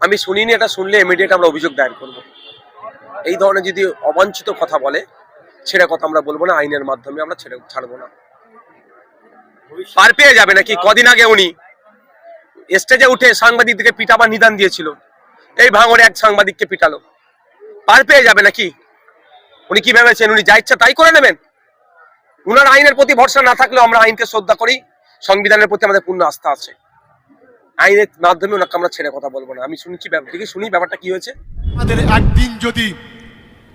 আমি শুনিনি, এটা শুনলে ইমিডিয়েট আমরা অভিযোগ দায়ের করব। এই ধরনের যদি অবাঞ্ছিত কথা বলে, ছেড়ে কথা আমরা বলব না, আইনের মাধ্যমে আমরা ছেড়ে ছাড়বো না। পার পেয়ে যাবে নাকি? কদিন আগে উনি স্টেজে উঠে সাংবাদিকদেরকে পিটাবার নিদান দিয়েছিল। এই ভাঙড়ে এক সাংবাদিককে পিটালো। পার পেয়ে যাবে নাকি? উনি কি ভেবেছেন? উনি যা ইচ্ছা তাই করে নেবেন? উনার আইনের প্রতি ভরসা না থাকলেও আমরা আইনকে শ্রদ্ধা করি, সংবিধানের প্রতি আমাদের পূর্ণ আস্থা আছে। আইনের মাধ্যমে ওনাকে আমরা ছেড়ে কথা বলব না। আমি শুনছি ব্যাপার দেখি শুনি ব্যাপারটা কি হয়েছে। আমাদের একদিন যদি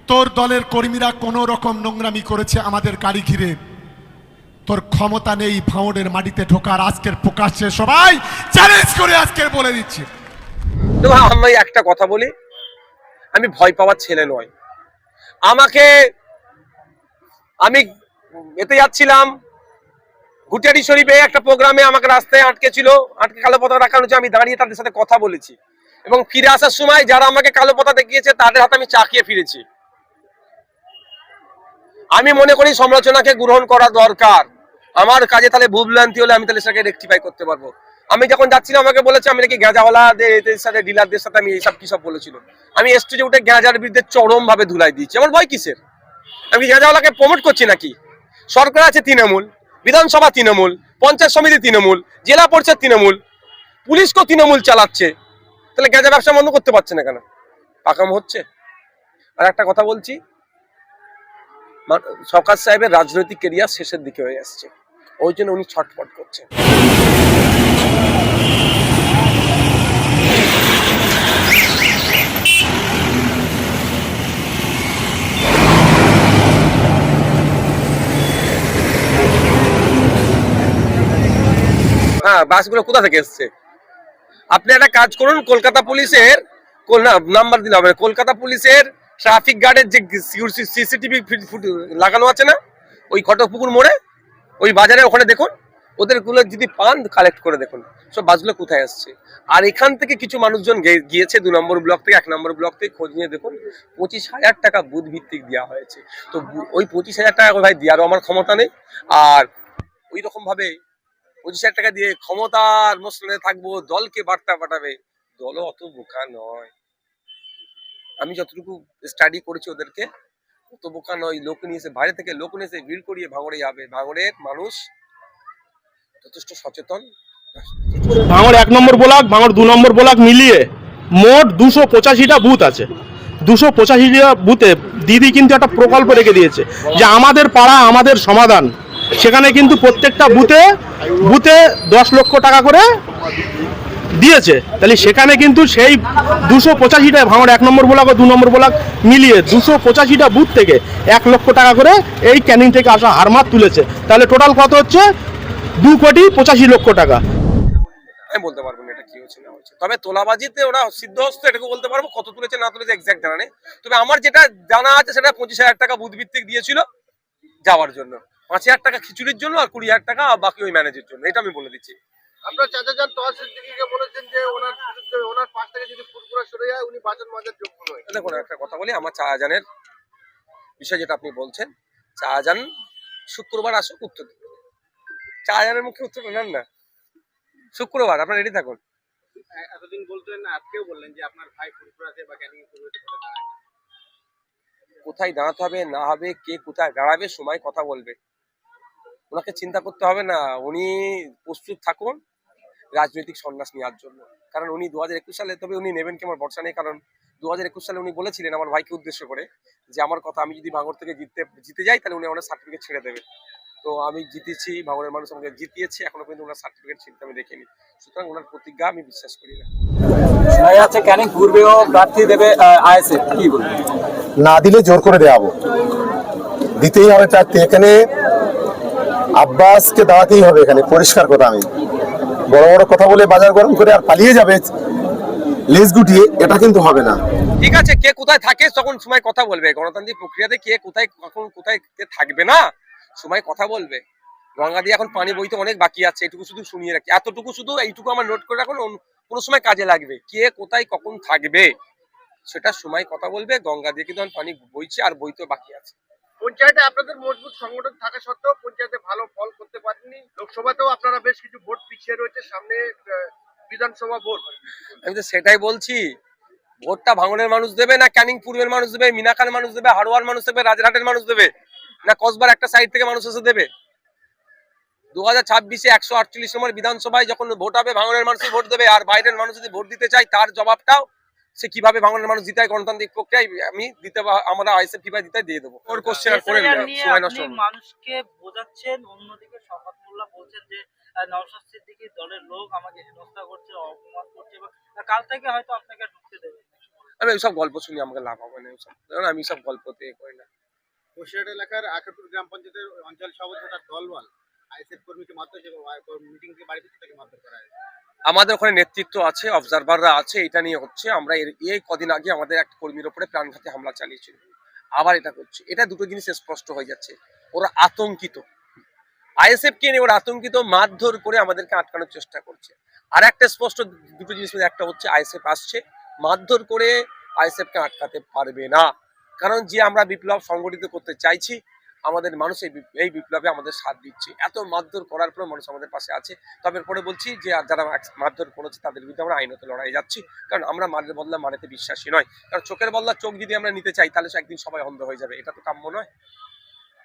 তোর দলের কর্মীরা কোনো রকম নোংরামি করেছে আমাদের গাড়ি ঘিরে তোর ক্ষমতা নেই ভাঁড়ের মাটিতে ঢোকার আজকের প্রকাশ্যে সবাই চ্যালেঞ্জ করে আজকের বলে দিচ্ছি। তো আমি একটা কথা বলি আমি ভয় পাওয়ার ছেলে নয়। আমাকে আমি এতে যাচ্ছিলাম গুটিয়ারি শরীফে একটা প্রোগ্রামে আমাকে রাস্তায় আটকে ছিল, আটকে কালো পতাকা রাখানো হচ্ছে আমি দাঁড়িয়ে তাদের সাথে কথা বলেছি। এবং ফিরে আসার সময় যারা আমাকে কালো পতা দেখিয়েছে, তাদের হাতে আমি চাকিয়ে ফিরেছি। আমি মনে করি সমালোচনাকে গ্রহণ করা দরকার। আমার কাজে তাহলে ভুলভ্রান্তি হলে আমি তাহলে সেটাকে রেকটিফাই করতে পারব। আমি যখন যাচ্ছিলাম, আমাকে বলেছে, আমি নাকি গাঁজাওয়ালাদের এদের সাথে, ডিলারদের সাথে আমি এইসব কি সব বলেছিল? আমি স্টেজে উঠে গাঁজার বিরুদ্ধে চরম ভাবে ধুলাই দিয়েছি। আমার ভয় কিসের? আমি কি গাঁজাওয়ালাকে প্রমোট করছি নাকি? সরকার আছে তৃণমূল। বিধানসভা তৃণমূল, পঞ্চায়েত সমিতি তৃণমূল, জেলা পরিষদ তৃণমূল, পুলিশকেও তৃণমূল চালাচ্ছে। তাহলে গাঁজা ব্যবসা বন্ধ করতে পারছে না কেন? পাকাম হচ্ছে। আর একটা কথা বলছি সরকার সাহেবের রাজনৈতিক কেরিয়ার শেষের দিকে হয়ে আসছে। ওই জন্য উনি ছটফট করছেন। হ্যাঁ বাসগুলো কোথা থেকে এসছে? আপনি একটা কাজ করুন, কলকাতা পুলিশের নাম্বার দিলে হবে কলকাতা পুলিশের ট্রাফিক গার্ডের যে সিসিটিভি লাগানো আছে না, ওই ঘটকপুকুর মোড়ে, ওই বাজারে ওখানে দেখুন ওদেরগুলো যদি পান কালেক্ট করে দেখুন, সব বাসগুলো কোথায় আসছে আর এখান থেকে কিছু মানুষজন গিয়েছে, দু নম্বর ব্লক থেকে, এক নম্বর ব্লক থেকে, খোঁজ নিয়ে দেখুন, পঁচিশ হাজার টাকা বুথ ভিত্তিক দেওয়া হয়েছে। তো ওই পঁচিশ হাজার টাকা ভাই দেওয়ারও আমার ক্ষমতা নেই। আর ওই রকম ভাবে পঁচিশ হাজার টাকা দিয়ে ক্ষমতার মসলে থাকব, দলকে বার্তা পাঠাবে। দলও অত বোকা নয়। আমি যতটুকু স্টাডি করেছি ওদেরকে, অত বোকা নয়। লোক নিয়ে এসে, বাইরে থেকে লোক নিয়ে এসে ভিড় করিয়ে ভাঙড়ে যাবে। ভাঙড়ের মানুষ যথেষ্ট সচেতন। ভাঙড় এক নম্বর ব্লক, ভাঙড় দু নম্বর ব্লক মিলিয়ে মোট দুশো পঁচাশিটা বুথ আছে। দুশো পঁচাশিটা বুথে দিদি কিন্তু একটা প্রকল্প রেখে দিয়েছে যে আমাদের পাড়া, আমাদের সমাধান। সেখানে কিন্তু প্রত্যেকটা বুথে বুথে দশ লক্ষ টাকা করে দিয়েছে। তাহলে সেখানে কিন্তু সেই দুশো পঁচাশিটা ভাঙড়, এক নম্বর ব্লক ও দু নম্বর ব্লক মিলিয়ে দুশো পঁচাশিটা বুথ থেকে এক লক্ষ টাকা করে এই ক্যানিং থেকে আসা হারমাত তুলেছে। তাহলে টোটাল কত হচ্ছে? দু কোটি পঁচাশি লক্ষ টাকা। আমি বলতে পারব না এটা কি হয়েছে না হয়েছে তবে তোলাবাজিতে ওরা সিদ্ধহস্ত, এটাকে বলতে পারব, কত তুলেছে, না তুলেছে এক্সাক্ট জানা নেই। তবে আমার যেটা জানা আছে, সেটা পঁচিশ হাজার টাকা বুথ ভিত্তিক দিয়েছিল যাওয়ার জন্য। পাঁচ হাজার টাকা খিচুড়ির জন্য আর কুড়ি হাজার টাকা বাকি ওই ম্যানেজের জন্য। এটা আমি বলে দিচ্ছি। আপনার চাচা যান তোয়া সিদ্দিকিকে বলেছেন যে ওনার বিরুদ্ধে ওনার পাশ থেকে যদি ফুরফুরা সরে যায় উনি বাজার মাজার যোগ্য নয়। দেখুন একটা কথা বলি আমার চাহাজানের বিষয় যেটা আপনি বলছেন চাহাজান শুক্রবার আসুক উত্তর চাহাজানের মুখে উত্তর নেন না। শুক্রবার আপনার রেডি থাকুন। এতদিন বলতেন আজকেও বললেন যে আপনার ভাই ফুরফুরাতে বা ক্যানিং কোথায় দাঁড়াতে হবে না হবে কে কোথায় দাঁড়াবে সময় কথা বলবে। ওনাকে চিন্তা করতে হবে না উনি প্রস্তুত থাকুন রাজনৈতিক সন্ন্যাস নেওয়ার জন্য। কারণ উনি দু হাজার একুশ সালে তবে উনি নেবেন কি আমার ভরসা নেই কারণ দু হাজার একুশ সালে উনি বলেছিলেন আমার ভাইকে উদ্দেশ্য করে যে আমার কথা আমি যদি ভাঙর থেকে জিততে জিতে যাই তাহলে উনি আমার সার্টিফিকেট ছেড়ে দেবে। তো আমি জিতেছি ভাঙড়ের মানুষ আমাকে জিতিয়েছি এখনও কিন্তু ওনার সার্টিফিকেট ছিনতে আমি দেখিনি। সুতরাং ওনার প্রতিজ্ঞা আমি বিশ্বাস করি না। ক্যানিং পূর্বেও প্রার্থী দেবে আইএসএফ কি বলবেন? না দিলে জোর করে দেওয়া হব। দিতেই হবে চারটি এখানে আব্বাসকে দাঁড়াতেই হবে এখানে, পরিষ্কার কথা আমি। বড় বড় কথা বলে বাজার গরম করে আর পালিয়ে যাবে, লেজ গুটিয়ে, এটা কিন্তু হবে না। ঠিক আছে, কে কোথায় থাকে তখন সময় কথা বলবে। গণতান্ত্রিক প্রক্রিয়াতে কে কোথায়, কখন কোথায় কে থাকবে না, সময় কথা বলবে। গঙ্গা দিয়ে এখন পানি বইতে অনেক বাকি আছে, এটুকু শুধু শুনিয়ে রাখি। এতটুকু শুধু এইটুকু আমার নোট করে রাখুন কোনো সময় কাজে লাগবে। কে কোথায়, কখন থাকবে, সেটা সময় কথা বলবে। গঙ্গা দিয়ে কিন্তু পানি বইছে, আর বইতে বাকি আছে। পঞ্চায়েতে আপনাদের মজবুত সংগঠন থাকা সত্ত্বেও পঞ্চায়েতে ভালো ফল করতে পারেননি। লোকসভাতেও আপনারা বেশ কিছু ভোট পিছিয়ে রয়েছে, সামনে বিধানসভা ভোট। আমি তো সেটাই বলছি, ভোটটা ভাঙনের মানুষ দেবে না ক্যানিং পূর্বের মানুষ দেবে মিনাখার মানুষ দেবে, হাড়োয়ার মানুষ দেবে রাজরহাটের মানুষ দেবে, না কসবার একটা সাইড থেকে মানুষ এসে দেবে? দু হাজার ছাব্বিশে একশো আটচল্লিশ নম্বর বিধানসভায় যখন ভোট হবে, ভাঙনের মানুষই ভোট দেবে, আর বাইরের মানুষ যদি ভোট দিতে চায়, তার জবাবটাও সে কীভাবে ভাঙনের মানুষ দিতে গণতান্ত্রিক প্রক্রিয়ায় আমি দিতে আমরা আইসে কীভাবে দিতে দিয়ে দেবো। ওর কোশ্চেন আর করে সময় নষ্ট। মানুষকে বোঝাচ্ছেন অন্যদিকে বলছেন যে আহ, নওশাদ সিদ্দিকী দলের লোক আমাকে হেনস্থা করছে অপমান করছে বা কাল থেকে হয়তো আপনাকে ঢুকতে দেবে আমি এইসব গল্প শুনি আমাকে লাভ হবে না এইসব কারণ আমি সব গল্পতে করি না। বসিরহাট এলাকার আকাপুর গ্রাম পঞ্চায়েতের অঞ্চল সভাপতি তার দলবল আইএসএফ কর্মীকে মাত্র মিটিং থেকে বাড়িতে তাকে মারধর করা হয়। আমাদের ওখানে নেতৃত্ব আছে অবজারভাররা আছে, এটা নিয়ে হচ্ছে আমরা এর, এই কদিন আগে আমাদের এক কর্মীর ওপরে প্রাণঘাতী হামলা চালিয়েছিল। আবার এটা করছে। এটা দুটো জিনিস স্পষ্ট হয়ে যাচ্ছে। ওরা আতঙ্কিত। আইএসএফ কে নিয়ে ওরা আতঙ্কিত, মারধর করে আমাদেরকে আটকানোর চেষ্টা করছে। আর একটা স্পষ্ট দুটো জিনিস একটা হচ্ছে আইএসএফ আসছে, মারধর করে আইএসএফ কে আটকাতে পারবে না। কারণ যে আমরা বিপ্লব সংগঠিত করতে চাইছি আমাদের মানুষ এই এই বিপ্লবে আমাদের সাথ দিচ্ছে। এত মারধর করার পর মানুষ আমাদের পাশে আছে। তবে পরে বলছি যে যারা মারধর করেছে তাদের বিরুদ্ধে আমরা আইনত লড়াই যাচ্ছি। কারণ আমরা মারের বদলা মারেতে বিশ্বাসী নয়। কারণ চোখের বদলা চোখ যদি আমরা নিতে চাই তাহলে একদিন সবাই অন্ধ হয়ে যাবে। এটা তো কাম্য নয়।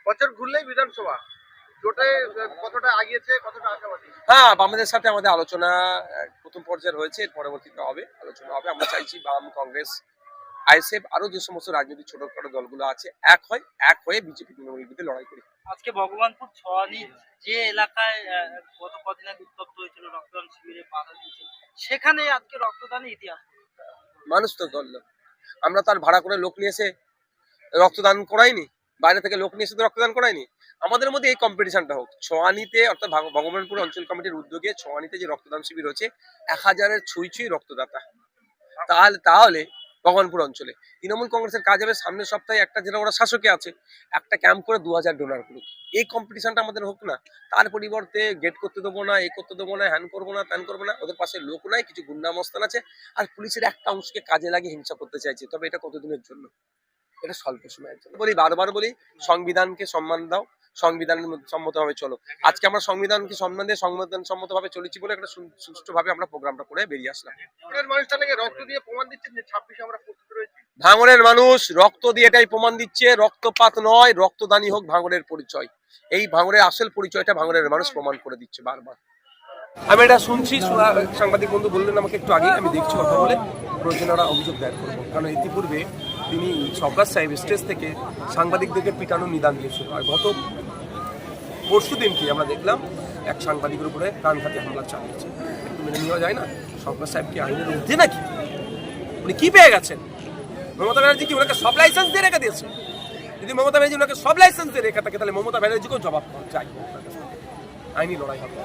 বছর ঘুরলেই বিধানসভা। জোটে আহ, কতটা আগিয়েছে কতটা আশাবাদী? হ্যাঁ বামেদের সাথে আমাদের আলোচনা প্রথম পর্যায়ে রয়েছে পরবর্তীতে হবে আলোচনা হবে। আমরা চাইছি বাম কংগ্রেস আইএসএফ আরও যে সমস্ত রাজনৈতিক ছোটখাটো দলগুলো আছে এক হয় এক হয়ে বিজেপি তৃণমূলের বিরুদ্ধে লড়াই করি। আজকে ভগবানপুর ছড়ানি যে এলাকায় গত কদিন আগে উত্তপ্ত হয়েছিল রক্তদান শিবিরে বাধা দিয়েছিল সেখানে আজকে রক্তদানের ইতিহাস। মানুষ তো আমরা তার ভাড়া করে লোক নিয়ে এসে রক্তদান করাইনি বাইরে থেকে লোক নিয়ে এসে রক্তদান করাইনি। আমাদের মধ্যে এই কম্পিটিশনটা হোক ছোয়ানিতে অর্থাৎ ভগবানপুর অঞ্চল কমিটির উদ্যোগে ছোয়ানিতে যে রক্তদান শিবির হচ্ছে এক হাজারের ছুঁই ছুঁই রক্তদাতা। তাহলে তাহলে ভগবানপুর অঞ্চলে। তৃণমূল কংগ্রেসের কাজ হবে সামনের সপ্তাহে একটা জেলা ওরা শাসকে আছে, একটা ক্যাম্প করে দু হাজার ডোনার করুক। এই কম্পিটিশনটা আমাদের হোক না, তার পরিবর্তে গেট করতে দেবো না, এ করতে দেবো না, হ্যান করব না, ত্যান করব না, ওদের পাশে লোক নাই, কিছু গুন্ডামস্তান আছে, আর পুলিশের একটা অংশকে কাজে লাগিয়ে হিংসা করতে চাইছে, তবে এটা কতদিনের জন্য? এটা স্বল্প সময়ের জন্য। বলি বারবার বলি, সংবিধানকে সম্মান দাও সংবিধান সম্মতভাবে চলো। আজকে আমরা সংবিধানকে সম্মান দিয়ে সংবিধান সম্মতভাবে চলেছি বলে একটা সুষ্ঠুভাবে আমরা প্রোগ্রামটা করে বেরিয়ে আসলাম। ভাঙনের মানুষ রক্ত দিয়ে এটাই প্রমাণ দিচ্ছে রক্তপাত নয় রক্তদানই হোক ভাঙনের পরিচয়। এই ভাঙনের আসল পরিচয়টা ভাঙনের মানুষ প্রমাণ করে দিচ্ছে বারবার। আমি এটা শুনছি সাংবাদিক বন্ধু বললেন আমাকে একটু আগে আমি দেখছি কথা বলে। প্রয়োজনেরা অভিযোগ দায়ের করব কারণ ইতিপূর্বে তিনি সরকার সাহেব স্টেজ থেকে সাংবাদিকদেরকে পিটানোর নিদান দিয়েছিল আর গত পরশু দিনকে আমরা দেখলাম এক সাংবাদিকের উপরে প্রাণঘাতী হামলা চালিয়েছে। একটু মেনে নেওয়া যায় না? সরকার সাহেব কি আইনের ঊর্ধ্বে নাকি? উনি কী পেয়ে গেছেন? মমতা ব্যানার্জি কি ওনাকে সব লাইসেন্স দিয়ে রেখে দিয়েছে? যদি মমতা ব্যানার্জি ওনাকে সব লাইসেন্স দিয়ে রেখে থাকে, তাহলে মমতা ব্যানার্জিকেও জবাব চাই আইনি লড়াই হবে।